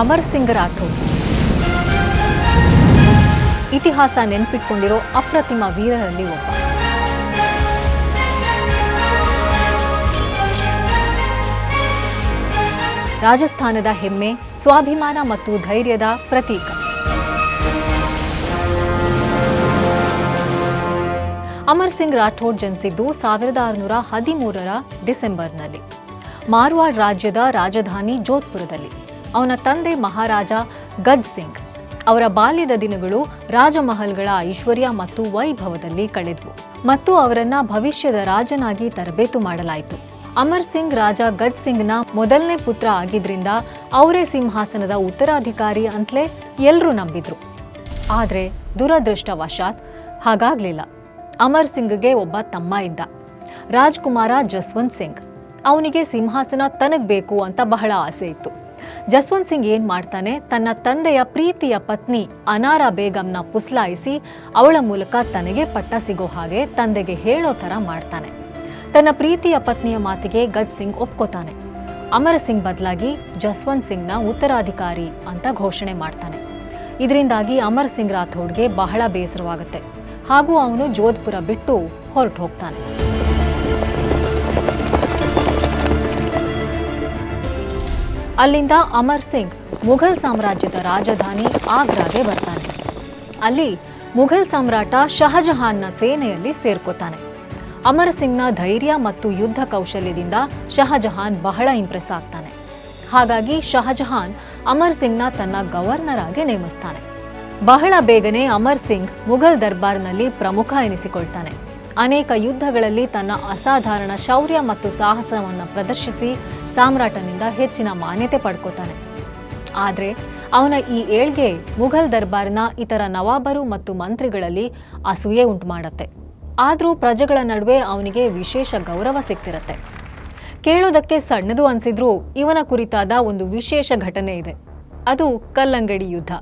ಅಮರ್ ಸಿಂಗ್ ರಾಠೋಡ್ ಇತಿಹಾಸ ನೆನ್ಪಿಟ್ಕೊಂಡಿರೋ ಅಪ್ರತಿಮ ವೀರರಲ್ಲಿ ಒಬ್ಬ. ರಾಜಸ್ಥಾನದ ಹೆಮ್ಮೆ, ಸ್ವಾಭಿಮಾನ ಮತ್ತು ಧೈರ್ಯದ ಪ್ರತೀಕ. ಅಮರ್ ಸಿಂಗ್ ರಾಠೋಡ್ ಜನಿಸಿದ್ದು ಸಾವಿರದ ಆರುನೂರ ಹದಿಮೂರರ ಡಿಸೆಂಬರ್ನಲ್ಲಿ. ಮಾರ್ವಾಡ್ ರಾಜ್ಯದ ರಾಜಧಾನಿ ಜೋಧ್ಪುರದಲ್ಲಿ. ಅವನ ತಂದೆ ಮಹಾರಾಜ ಗಜ್ ಸಿಂಗ್. ಅವರ ಬಾಲ್ಯದ ದಿನಗಳು ರಾಜಮಹಲ್ಗಳ ಐಶ್ವರ್ಯ ಮತ್ತು ವೈಭವದಲ್ಲಿ ಕಳೆದ್ವು ಮತ್ತು ಅವರನ್ನ ಭವಿಷ್ಯದ ರಾಜನಾಗಿ ತರಬೇತು ಮಾಡಲಾಯಿತು. ಅಮರ್ ಸಿಂಗ್ ರಾಜ ಗಜ್ ಸಿಂಗ್ನ ಮೊದಲನೇ ಪುತ್ರ ಆಗಿದ್ರಿಂದ ಅವರೇ ಸಿಂಹಾಸನದ ಉತ್ತರಾಧಿಕಾರಿ ಅಂತಲೇ ಎಲ್ಲರೂ ನಂಬಿದ್ರು. ಆದರೆ ದುರದೃಷ್ಟವಶಾತ್ ಹಾಗಾಗ್ಲಿಲ್ಲ. ಅಮರ್ ಸಿಂಗ್ಗೆ ಒಬ್ಬ ತಮ್ಮ ಇದ್ದ ರಾಜ್ಕುಮಾರ ಜಸ್ವಂತ್ ಸಿಂಗ್. ಅವನಿಗೆ ಸಿಂಹಾಸನ ತನಗ್ ಬೇಕು ಅಂತ ಬಹಳ ಆಸೆ ಇತ್ತು. ಜಸ್ವಂತ್ ಸಿಂಗ್ ಏನ್ ಮಾಡ್ತಾನೆ? ತನ್ನ ತಂದೆಯ ಪ್ರೀತಿಯ ಪತ್ನಿ ಅನಾರಾ ಬೇಗಂನ ಪುಸ್ಲಾಯಿಸಿ ಅವಳ ಮೂಲಕ ತನಗೆ ಪಟ್ಟ ಸಿಗೋ ಹಾಗೆ ತಂದೆಗೆ ಹೇಳೋ ಥರ ಮಾಡ್ತಾನೆ. ತನ್ನ ಪ್ರೀತಿಯ ಪತ್ನಿಯ ಮಾತಿಗೆ ಗಜ್ ಸಿಂಗ್ ಒಪ್ಕೋತಾನೆ. ಅಮರ ಸಿಂಗ್ ಬದಲಾಗಿ ಜಸ್ವಂತ್ ಸಿಂಗ್ನ ಉತ್ತರಾಧಿಕಾರಿ ಅಂತ ಘೋಷಣೆ ಮಾಡ್ತಾನೆ. ಇದರಿಂದಾಗಿ ಅಮರ್ ಸಿಂಗ್ ರಾಥೋಡ್ಗೆ ಬಹಳ ಬೇಸರವಾಗುತ್ತೆ. ಹಾಗೂ ಅವನು ಜೋಧ್ಪುರ ಬಿಟ್ಟು ಹೊರಟು ಹೋಗ್ತಾನೆ ಅಲ್ಲಿಂದ ಅಮರ್ ಸಿಂಗ್ ಮುಘಲ್ ಸಾಮ್ರಾಜ್ಯದ ರಾಜಧಾನಿ ಆಗ್ರಾಗೆ ಬರ್ತಾನೆ. ಅಲ್ಲಿ ಮುಘಲ್ ಸಾಮ್ರಾಟ ಶಹಜಹಾನ್ನ ಸೇನೆಯಲ್ಲಿ ಸೇರ್ಕೋತಾನೆ. ಅಮರ್ ಸಿಂಗ್ನ ಧೈರ್ಯ ಮತ್ತು ಯುದ್ಧ ಕೌಶಲ್ಯದಿಂದ ಶಹಜಹಾನ್ ಬಹಳ ಇಂಪ್ರೆಸ್ ಆಗ್ತಾನೆ. ಹಾಗಾಗಿ ಶಹಜಹಾನ್ ಅಮರ್ ಸಿಂಗ್ನ ತನ್ನ ಗವರ್ನರ್ ಆಗಿ ನೇಮಿಸ್ತಾನೆ. ಬಹಳ ಬೇಗನೆ ಅಮರ್ ಸಿಂಗ್ ಮುಘಲ್ ದರ್ಬಾರ್ನಲ್ಲಿ ಪ್ರಮುಖ ಎನಿಸಿಕೊಳ್ತಾನೆ. ಅನೇಕ ಯುದ್ಧಗಳಲ್ಲಿ ತನ್ನ ಅಸಾಧಾರಣ ಶೌರ್ಯ ಮತ್ತು ಸಾಹಸವನ್ನು ಪ್ರದರ್ಶಿಸಿ ಸಾಮ್ರಾಟನಿಂದ ಹೆಚ್ಚಿನ ಮಾನ್ಯತೆ ಪಡ್ಕೋತಾನೆ. ಆದರೆ ಅವನ ಈ ಏಳ್ಗೆ ಮುಘಲ್ ದರ್ಬಾರ್ನ ಇತರ ನವಾಬರು ಮತ್ತು ಮಂತ್ರಿಗಳಲ್ಲಿ ಅಸೂಯೆ ಉಂಟುಮಾಡತ್ತೆ. ಆದರೂ ಪ್ರಜೆಗಳ ನಡುವೆ ಅವನಿಗೆ ವಿಶೇಷ ಗೌರವ ಸಿಗ್ತಿರತ್ತೆ. ಕೇಳೋದಕ್ಕೆ ಸಣ್ಣದು ಅನಿಸಿದ್ರೂ ಇವನ ಕುರಿತಾದ ಒಂದು ವಿಶೇಷ ಘಟನೆ ಇದೆ. ಅದು ಕಲ್ಲಂಗಡಿ ಯುದ್ಧ.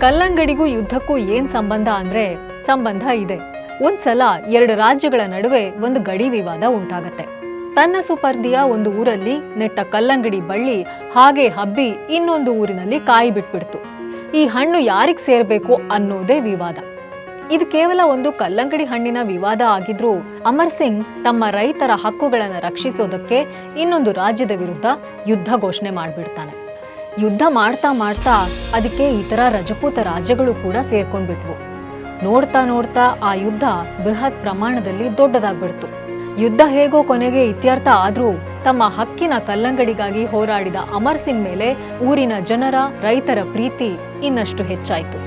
ಕಲ್ಲಂಗಡಿಗೂ ಯುದ್ಧಕ್ಕೂ ಏನು ಸಂಬಂಧ ಅಂದ್ರೆ ಸಂಬಂಧ ಇದೆ. ಒಂದ್ಸಲ ಎರಡು ರಾಜ್ಯಗಳ ನಡುವೆ ಒಂದು ಗಡಿ ವಿವಾದ ಉಂಟಾಗತ್ತೆ. ತನ್ನ ಸುಪರ್ದಿಯ ಒಂದು ಊರಲ್ಲಿ ನೆಟ್ಟ ಕಲ್ಲಂಗಡಿ ಬಳ್ಳಿ, ಹಾಗೆ ಹಬ್ಬಿ ಇನ್ನೊಂದು ಊರಿನಲ್ಲಿ ಕಾಯಿ ಬಿಟ್ಬಿಡ್ತು. ಈ ಹಣ್ಣು ಯಾರಿಗೆ ಸೇರ್ಬೇಕು ಅನ್ನೋದೇ ವಿವಾದ. ಇದು ಕೇವಲ ಒಂದು ಕಲ್ಲಂಗಡಿ ಹಣ್ಣಿನ ವಿವಾದ ಆಗಿದ್ರೂ ಅಮರ್ ಸಿಂಗ್ ತಮ್ಮ ರೈತರ ಹಕ್ಕುಗಳನ್ನು ರಕ್ಷಿಸೋದಕ್ಕೆ ಇನ್ನೊಂದು ರಾಜ್ಯದ ವಿರುದ್ಧ ಯುದ್ಧ ಘೋಷಣೆ ಮಾಡ್ಬಿಡ್ತಾನೆ. ಯುದ್ಧ ಮಾಡ್ತಾ ಮಾಡ್ತಾ ಅದಕ್ಕೆ ಇತರ ರಜಪೂತ ರಾಜ್ಯಗಳು ಕೂಡ ಸೇರ್ಕೊಂಡ್ಬಿಟ್ವು. ನೋಡ್ತಾ ನೋಡ್ತಾ ಆ ಯುದ್ಧ ಬೃಹತ್ ಪ್ರಮಾಣದಲ್ಲಿ ದೊಡ್ಡದಾಗ್ಬಿಡ್ತು. ಯುದ್ಧ ಹೇಗೋ ಕೊನೆಗೆ ಇತ್ಯರ್ಥ ಆದ್ರೂ ತಮ್ಮ ಹಕ್ಕಿನ ಕಲ್ಲಂಗಡಿಗಾಗಿ ಹೋರಾಡಿದ ಅಮರ್ ಸಿಂಗ್ ಮೇಲೆ ಊರಿನ ಜನರ, ರೈತರ ಪ್ರೀತಿ ಇನ್ನಷ್ಟು ಹೆಚ್ಚಾಯಿತು.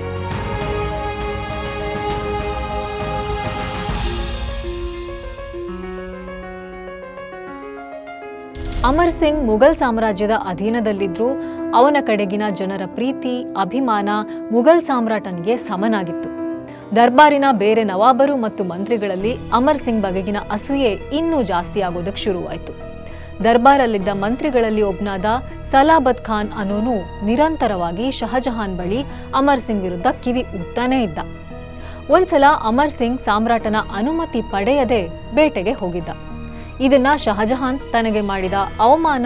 ಅಮರ್ ಸಿಂಗ್ ಮುಘಲ್ ಸಾಮ್ರಾಜ್ಯದ ಅಧೀನದಲ್ಲಿದ್ದರೂ ಅವನ ಕಡೆಗಿನ ಜನರ ಪ್ರೀತಿ, ಅಭಿಮಾನ ಮುಘಲ್ ಸಾಮ್ರಾಟನಿಗೆ ಸಮನಾಗಿತ್ತು. ದರ್ಬಾರಿನ ಬೇರೆ ನವಾಬರು ಮತ್ತು ಮಂತ್ರಿಗಳಲ್ಲಿ ಅಮರ್ ಸಿಂಗ್ ಬಗೆಗಿನ ಅಸೂಯೆ ಇನ್ನೂ ಜಾಸ್ತಿ ಆಗೋದಕ್ಕೆ ಶುರುವಾಯಿತು. ದರ್ಬಾರಲ್ಲಿದ್ದ ಮಂತ್ರಿಗಳಲ್ಲಿ ಒಬ್ನಾದ ಸಲಾಬತ್ ಖಾನ್ ಅನ್ನೋನು ನಿರಂತರವಾಗಿ ಶಹಜಹಾನ್ ಬಳಿ ಅಮರ್ ಸಿಂಗ್ ವಿರುದ್ಧ ಕಿವಿ ಉತ್ತಾನೇ ಇದ್ದ. ಒಂದ್ಸಲ ಅಮರ್ ಸಿಂಗ್ ಸಾಮ್ರಾಟನ ಅನುಮತಿ ಪಡೆಯದೆ ಬೇಟೆಗೆ ಹೋಗಿದ್ದ. ಇದನ್ನ ಶಹಜಹಾನ್ ತನಗೆ ಮಾಡಿದ ಅವಮಾನ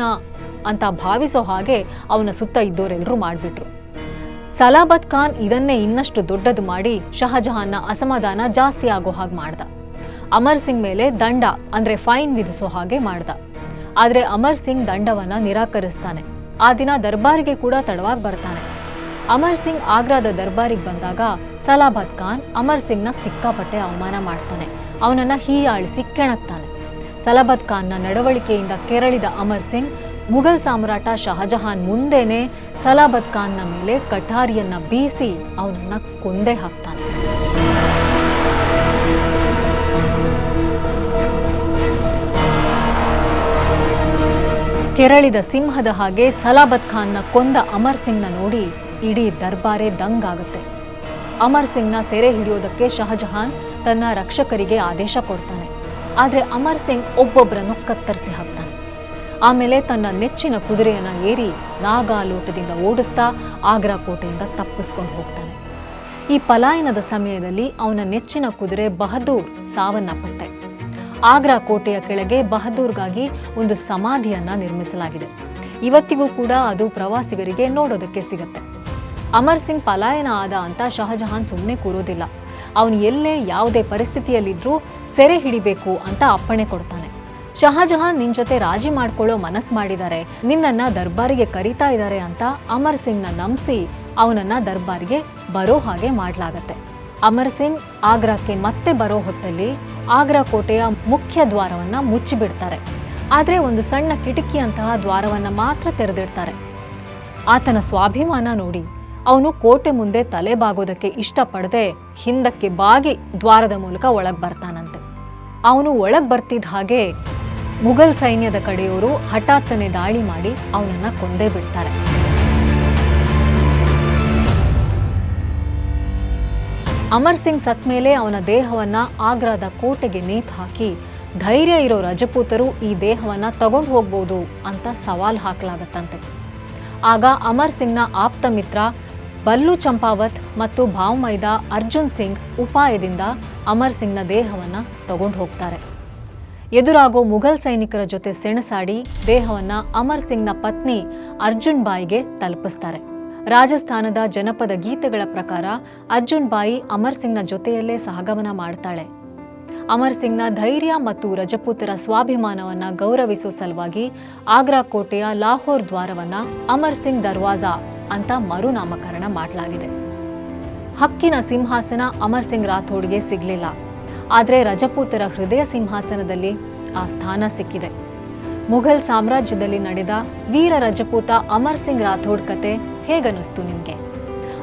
ಅಂತ ಭಾವಿಸೋ ಹಾಗೆ ಅವನ ಸುತ್ತ ಇದ್ದೋರೆಲ್ಲರೂ ಮಾಡಿಬಿಟ್ರು. ಸಲಾಬತ್ ಖಾನ್ ಇದನ್ನೇ ಇನ್ನಷ್ಟು ದೊಡ್ಡದು ಮಾಡಿ ಶಹಜಹಾನ್ನ ಅಸಮಾಧಾನ ಜಾಸ್ತಿ ಆಗೋ ಹಾಗೆ ಮಾಡ್ದ. ಅಮರ್ ಸಿಂಗ್ ಮೇಲೆ ದಂಡ, ಅಂದ್ರೆ ಫೈನ್ ವಿಧಿಸೋ ಹಾಗೆ ಮಾಡ್ದ. ಆದ್ರೆ ಅಮರ್ ಸಿಂಗ್ ದಂಡವನ್ನ ನಿರಾಕರಿಸ್ತಾನೆ. ಆ ದಿನ ದರ್ಬಾರಿಗೆ ಕೂಡ ತಡವಾಗಿ ಬರ್ತಾನೆ. ಅಮರ್ ಸಿಂಗ್ ಆಗ್ರಾದ ದರ್ಬಾರಿಗೆ ಬಂದಾಗ ಸಲಾಬತ್ ಖಾನ್ ಅಮರ್ ಸಿಂಗ್ನ ಸಿಕ್ಕಾಪಟ್ಟೆ ಅವಮಾನ ಮಾಡ್ತಾನೆ. ಅವನನ್ನ ಹೀಯಾಳಿಸಿ ಕೆಣಕ್ತಾನೆ. ಸಲಾಬತ್ ಖಾನ್ನ ನಡವಳಿಕೆಯಿಂದ ಕೆರಳಿದ ಅಮರ್ ಸಿಂಗ್ ಮುಘಲ್ ಸಾಮ್ರಾಟ ಶಹಜಹಾನ್ ಮುಂದೆನೆ ಸಲಾಬತ್ ಖಾನ್ನ ಮೇಲೆ ಕಠಾರಿಯನ್ನ ಬೀಸಿ ಅವನನ್ನ ಕೊಂದೇ ಹಾಕ್ತಾನೆ. ಕೆರಳಿದ ಸಿಂಹದ ಹಾಗೆ ಸಲಾಬತ್ ಖಾನ್ನ ಕೊಂದ ಅಮರ್ ಸಿಂಗ್ನ ನೋಡಿ ಇಡೀ ದರ್ಬಾರೆ ದಂಗಾಗುತ್ತೆ ಅಮರ್ ಸಿಂಗ್ನ ಸೆರೆ ಹಿಡಿಯೋದಕ್ಕೆ ಶಹಜಹಾನ್ ತನ್ನ ರಕ್ಷಕರಿಗೆ ಆದೇಶ ಕೊಡ್ತಾನೆ. ಆದರೆ ಅಮರ್ ಸಿಂಗ್ ಒಬ್ಬೊಬ್ಬರನ್ನು ಕತ್ತರಿಸಿ ಹಾಕ್ತಾನೆ. ಆಮೇಲೆ ತನ್ನ ನೆಚ್ಚಿನ ಕುದುರೆಯನ್ನು ಏರಿ ನಾಗಾಲೋಟದಿಂದ ಓಡಿಸ್ತಾ ಆಗ್ರಾ ಕೋಟೆಯಿಂದ ತಪ್ಪಿಸ್ಕೊಂಡು ಹೋಗ್ತಾನೆ. ಈ ಪಲಾಯನದ ಸಮಯದಲ್ಲಿ ಅವನ ನೆಚ್ಚಿನ ಕುದುರೆ ಬಹದ್ದೂರ್ ಸಾವನ್ನಪ್ಪತ್ತೆ. ಆಗ್ರಾ ಕೋಟೆಯ ಕೆಳಗೆ ಬಹದ್ದೂರ್ಗಾಗಿ ಒಂದು ಸಮಾಧಿಯನ್ನ ನಿರ್ಮಿಸಲಾಗಿದೆ. ಇವತ್ತಿಗೂ ಕೂಡ ಅದು ಪ್ರವಾಸಿಗರಿಗೆ ನೋಡೋದಕ್ಕೆ ಸಿಗುತ್ತೆ. ಅಮರ್ ಸಿಂಗ್ ಪಲಾಯನ ಆದ ಅಂತ ಶಹಜಹಾನ್ ಸುಮ್ಮನೆ ಕೂರೋದಿಲ್ಲ. ಅವನು ಎಲ್ಲೇ ಯಾವುದೇ ಪರಿಸ್ಥಿತಿಯಲ್ಲಿದ್ರೂ ಸೆರೆ ಹಿಡಿಬೇಕು ಅಂತ ಅಪ್ಪಣೆ ಕೊಡ್ತಾನೆ. ಶಹಜಹಾನ್ ನಿನ್ ಜೊತೆ ರಾಜಿ ಮಾಡ್ಕೊಳ್ಳೋ ಮನಸ್ಸು ಮಾಡಿದ್ದಾರೆ. ನಿನ್ನನ್ನ ದರ್ಬಾರಿಗೆ ಕರೀತಾ ಇದ್ದಾರೆ ಅಂತ ಅಮರ್ ಸಿಂಗ್ನ ನಂಬಿಸಿ ಅವನನ್ನ ದರ್ಬಾರಿಗೆ ಬರೋ ಹಾಗೆ ಮಾಡಲಾಗತ್ತೆ. ಅಮರ್ ಸಿಂಗ್ ಆಗ್ರಾಕ್ಕೆ ಮತ್ತೆ ಬರೋ ಹೊತ್ತಲ್ಲಿ ಆಗ್ರಾ ಕೋಟೆಯ ಮುಖ್ಯ ದ್ವಾರವನ್ನ ಮುಚ್ಚಿಬಿಡ್ತಾರೆ. ಆದರೆ ಒಂದು ಸಣ್ಣ ಕಿಟಕಿಯಂತಹ ದ್ವಾರವನ್ನ ಮಾತ್ರ ತೆರೆದಿಡ್ತಾರೆ. ಆತನ ಸ್ವಾಭಿಮಾನ ನೋಡಿ ಅವನು ಕೋಟೆ ಮುಂದೆ ತಲೆ ಬಾಗೋದಕ್ಕೆ ಇಷ್ಟಪಡದೆ ಹಿಂದಕ್ಕೆ ಬಾಗಿ ದ್ವಾರದ ಮೂಲಕ ಒಳಗೆ ಬರ್ತಾನಂತೆ. ಅವನು ಒಳಗೆ ಬರ್ತಿದ್ದ ಹಾಗೆ ಮುಘಲ್ ಸೈನ್ಯದ ಕಡೆಯವರು ಹಠಾತ್ತನೆ ದಾಳಿ ಮಾಡಿ ಅವನನ್ನ ಕೊಂದೇ ಬಿಡ್ತಾರೆ. ಅಮರ್ ಸಿಂಗ್ ಸತ್ ಮೇಲೆ ಅವನ ದೇಹವನ್ನ ಆಗ್ರಾದ ಕೋಟೆಗೆ ನೇತು ಹಾಕಿ, ಧೈರ್ಯ ಇರೋ ರಜಪೂತರು ಈ ದೇಹವನ್ನ ತಗೊಂಡು ಹೋಗ್ಬೋದು ಅಂತ ಸವಾಲ್ ಹಾಕಲಾಗತ್ತಂತೆ. ಆಗ ಅಮರ್ ಸಿಂಗ್ನ ಆಪ್ತ ಮಿತ್ರ ಬಲ್ಲು ಚಂಪಾವತ್ ಮತ್ತು ಭಾವಮೈದ ಅರ್ಜುನ್ ಸಿಂಗ್ ಉಪಾಯದಿಂದ ಅಮರ್ ಸಿಂಗ್ನ ದೇಹವನ್ನ ತಗೊಂಡು ಹೋಗ್ತಾರೆ. ಎದುರಾಗೋ ಮುಘಲ್ ಸೈನಿಕರ ಜೊತೆ ಸೆಣಸಾಡಿ ದೇಹವನ್ನ ಅಮರ್ ಸಿಂಗ್ನ ಪತ್ನಿ ಅರ್ಜುನ್ ಬಾಯಿಗೆ ತಲುಪಿಸ್ತಾರೆ. ರಾಜಸ್ಥಾನದ ಜನಪದ ಗೀತೆಗಳ ಪ್ರಕಾರ ಅರ್ಜುನ್ ಬಾಯಿ ಅಮರ್ ಸಿಂಗ್ನ ಜೊತೆಯಲ್ಲೇ ಸಹಗಮನ ಮಾಡ್ತಾಳೆ. ಅಮರ್ ಸಿಂಗ್ನ ಧೈರ್ಯ ಮತ್ತು ರಜಪೂತರ ಸ್ವಾಭಿಮಾನವನ್ನ ಗೌರವಿಸೋ ಸಲುವಾಗಿ ಆಗ್ರಾ ಕೋಟೆಯ ಲಾಹೋರ್ ದ್ವಾರವನ್ನ ಅಮರ್ ಸಿಂಗ್ ದರ್ವಾಜಾ ಅಂತ ಮರುನಾಮಕರಣ ಮಾಡಲಾಗಿದೆ. ಹಕ್ಕಿನ ಸಿಂಹಾಸನ ಅಮರ್ ಸಿಂಗ್ ರಾಥೋಡ್ಗೆ ಸಿಗಲಿಲ್ಲ. ಆದರೆ ರಜಪೂತರ ಹೃದಯ ಸಿಂಹಾಸನದಲ್ಲಿ ಆ ಸ್ಥಾನ ಸಿಕ್ಕಿದೆ. ಮುಘಲ್ ಸಾಮ್ರಾಜ್ಯದಲ್ಲಿ ನಡೆದ ವೀರ ರಜಪೂತ ಅಮರ್ ಸಿಂಗ್ ರಾಥೋಡ್ ಕತೆ ಹೇಗನ್ನಿಸ್ತು ನಿಮಗೆ?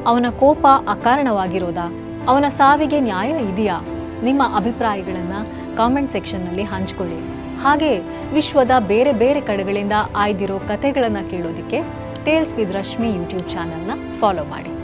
ಅವನ ಕೋಪ ಅಕಾರಣವಾಗಿರೋದಾ? ಅವನ ಸಾವಿಗೆ ನ್ಯಾಯ ಇದೆಯಾ? ನಿಮ್ಮ ಅಭಿಪ್ರಾಯಗಳನ್ನು ಕಾಮೆಂಟ್ ಸೆಕ್ಷನ್ನಲ್ಲಿ ಹಂಚಿಕೊಳ್ಳಿ. ಹಾಗೆ ವಿಶ್ವದ ಬೇರೆ ಬೇರೆ ಕಡೆಗಳಿಂದ ಆಯ್ದಿರೋ ಕಥೆಗಳನ್ನು ಕೇಳೋದಕ್ಕೆ ಟೇಲ್ಸ್ ವಿತ್ ರಶ್ಮಿ ಯೂಟ್ಯೂಬ್ ಚಾನಲ್ನ ಫಾಲೋ ಮಾಡಿ.